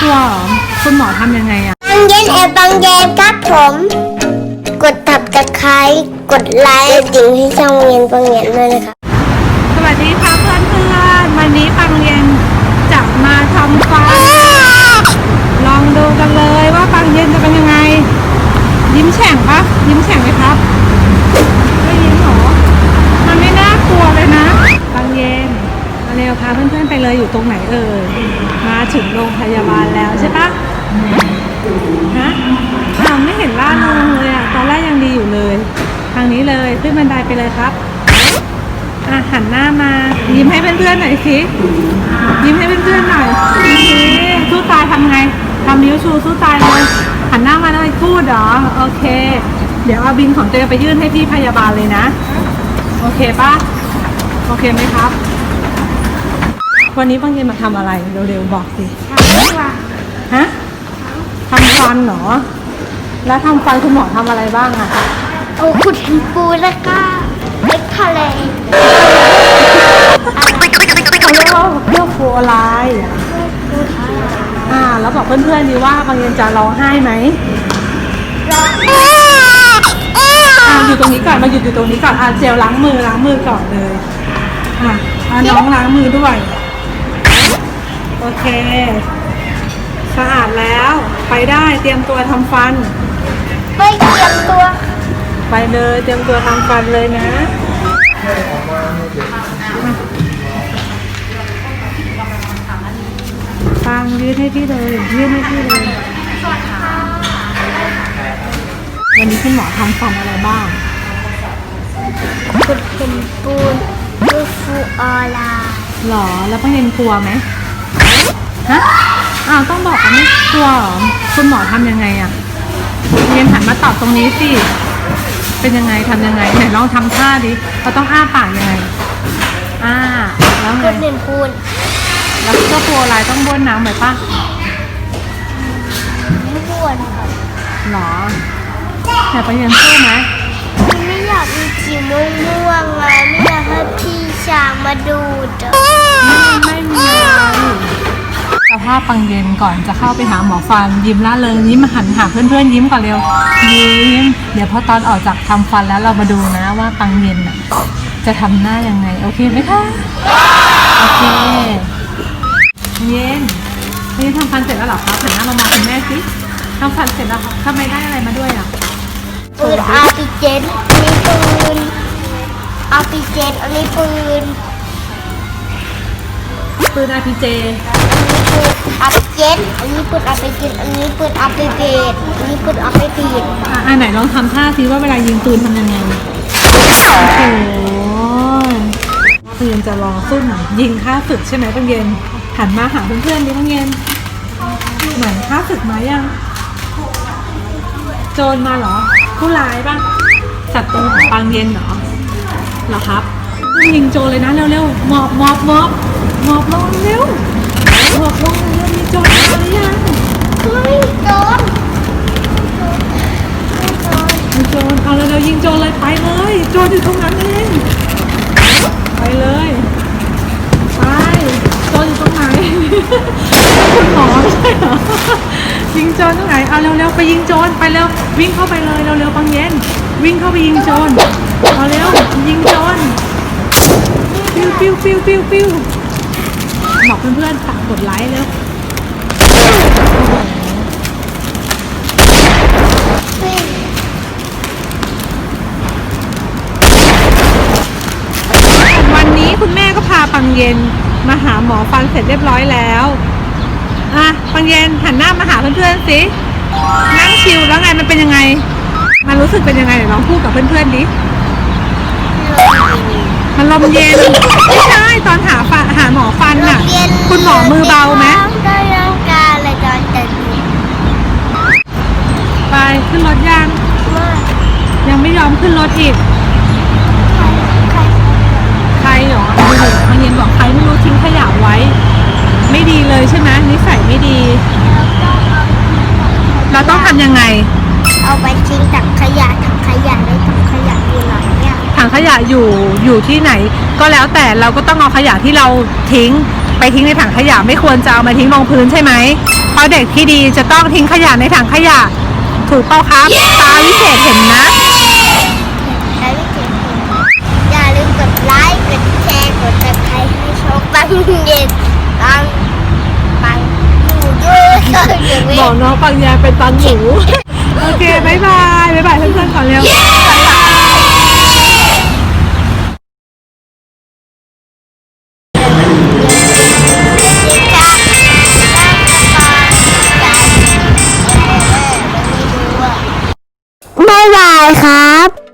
กลัวเหรอคุณหมอทำยังไงอะ บางเย็นแอบบางเย็นครับผม กดตับตะไคร้กดไลค์ดิ่งให้ช่องเย็นบางเย็นด้วยนะครับ สวัสดีค่ะเพื่อนเพื่อนๆวันนี้ปังเย็นจะมาทำฟัน ลองดูกันเลยว่าปังเย็นจะเป็นยังไง ยิ้มแฉ่งปะยิ้มแฉ่งไหมครับไม่ยิ้มหรอ มันไม่น่ากลัวเลยนะปังเย็นมาเร็ว พาเพื่อนๆไปเลยอยู่ตรงไหนเอ่ยมาถึงโรงพยาบาลแล้วใช่ปะฮะอ้าไม่เห็นล่าเริงเลยอะตอนแรกยังดีอยู่เลย ทางนี้เลยขึ้นบันไดไปเลยครับอะหันหน้ามา ยิ้มให้เพื่อนๆหน่อยสิยิ้มให้เพื่อนๆหน่อยนี่สู้ตายทำไงทำนิ้วชูสู้ตายเลยหันหน้ามาเลยพูดเหรอโอเค เดี๋ยวเอาบินของเตยไปยื่นให้พี่พยาบาลเลยนะ โอเคปะโอเคไหมครับ วันนี้ปังเย็นมาทำอะไรเร็วๆบอกสิฮะทำฟันเหรอ แล้วทำฟันคุณหมอทำอะไรบ้างอะโอ้ขุดหินปูแล้วก็เล็กทะเลเขาเรียกว่าเพื่อโฟไลน์อ่า แล้วบอกเพื่อนๆดีว่าบางเย็นจะร้องไห้ไหมอ่าอยู่ตรงนี้ก่อนมาหยุดอยู่ตรงนี้ก่อนอ่าเจลล้างมือล้างมือก่อนเลยอะอ่าน้องล้างมือด้วย โอเค สะอาดแล้ว ไปได้เตรียมตัวทำฟัน ไม่เตรียมตัว ไปเลยเตรียมตัวทำฟันเลยนะฟังยืดให้พี่เลยยืดให้พี่เลยวันนี้คุณหมอทำฟันอะไรบ้างขุดหินปูนดูฟูออลาหรอ แล้วป้าเย็นกลัวไหม ฮะอ้าวต้องบอกว่าไม่กลัวเหรอคุณหมอทำยังไงอะเย็นหันมาตอบตรงนี้สิ เป็นยังไงทำยังไงไหนลองทำท่าดิเขาต้องอ้าปากยังไงอ้าแล้วไงขุดหินปูนแล้วเจ้าตัวอะไรต้องบ้วนน้ำไหมปะไม่บ้วนครับหรอแต่ป้าเย็นสู้ไหมไม่อยากมีสีม่วงม่วงๆอะไม่อยากให้พี่ช้างมาดูดอะไม่มีอะไรส ภาพปังเย็นก่อนจะเข้าไปหาหมอฟันยิ้มล่าเริงยิ้มหันหาเพื่อนๆยิ้มก่อนเร็วยิ้มเดี๋ยวพอตอนออกจากทำฟันแล้วเรามาดูนะว่าปังเย็นจะทำหน้ายังไงโอเคไหมคะโอเคเย็นนี่ทำฟันเสร็จแล้วหรอครับหันหน้ามามองคุณแม่สิทำฟันเสร็จแล้วครับทำไมได้อะไรมาด้วยอะปืนอาร์พีเจนมีปืนอาร์พีเจนอันนี้ปืน ปืน RPG อัพเจ็ตอันนี้ปืนอัพเจ็ตอันนี้ปืนอัพเบดอันนี้ปืนอัพเบดอะอันไหนลองทำท่าสิว่าเวลายิงปืนทำยังไง โอ้โหปังเย็นจะรอซุ่มยิงค่าศึกใช่ไหมปังเย็น หันมาหาเพื่อนๆดิปังเย็นเหมือนค่าศึกมายัง โจรมาเหรอ ผู้ร้ายปะศัตรูของปังเย็นเหรอเหรอครับยิงโจรเลยนะเร็วๆหมอบหมอบหมอบ หมอบลงเร็วหมอบลงเร็วมีโจรมาหรือยังเฮ้ยโดนยิงโจรเอาเร็วๆยิงโจรเลยไปเลยโจรอยู่ตรงนั้นเองไปเลยไปโจรอยู่ตรงไหนคุณหมอไม่ใช่เหรอยิงโจรตรงไหนเอาเร็วๆไปยิงโจรไปเร็ววิ่งเข้าไปเลยเร็วๆปังเย็น วิ่งเข้าไปยิงโจรเอาเร็วยิงโจรปิ้วปิ้วปิ้วปิ้วปิ้ว บอกเพื่อนๆฝากกดไลค์เร็ววันนี้คุณแม่ก็พาปังเย็นมาหาหมอฟันเสร็จเรียบร้อยแล้วอะปังเย็นหันหน้ามาหาเพื่อนๆสินั่งชิลแล้วไงมันเป็นยังไง มันรู้สึกเป็นยังไงเดี๋ยวลองพูดกับเพื่อนๆดิมันลมเย็นไม่ใช่ตอนหาฟัน หาหมอฟันน่ะ คุณหมอมือเบาไหมได้ร่างกายเลยตอนแต่งไปขึ้นรถยังมากยังไม่ยอมขึ้นรถอีกใครเหรอดูดิบางเย็นบอกใครไม่รู้ทิ้งขยะไว้ ไม่ดีเลยใช่ไหมนิสัยไม่ดี เราต้องทำยังไง เอาไปทิ้งถังขยะถังขยะได้ถังขยะ งขยะอยู่อยู่ที่ไหน ก็แล้วแต่เราก็ต้องเอาขยะที่เราทิ้ง ไปทิ้งในถังขยะไม่ควรจะเอามาทิ้งลงพื้นใช่ไหมเพราะเด็กที่ดีจะต้องทิ้งขยะในถังขยะ ถูกเปล่าครับตาวิเศษเห็นนะแล้ววิธีอย่าลืมกดไลค์กดแชร์กดติดตามให้ช่องปังเย็นปังปังอยู่ด้วยก็อยู่ไม่บอกน้องปังยาเป็นปังหนูโอเคบายบายบายบายเพื่อนๆก่อนเร็ว ครับ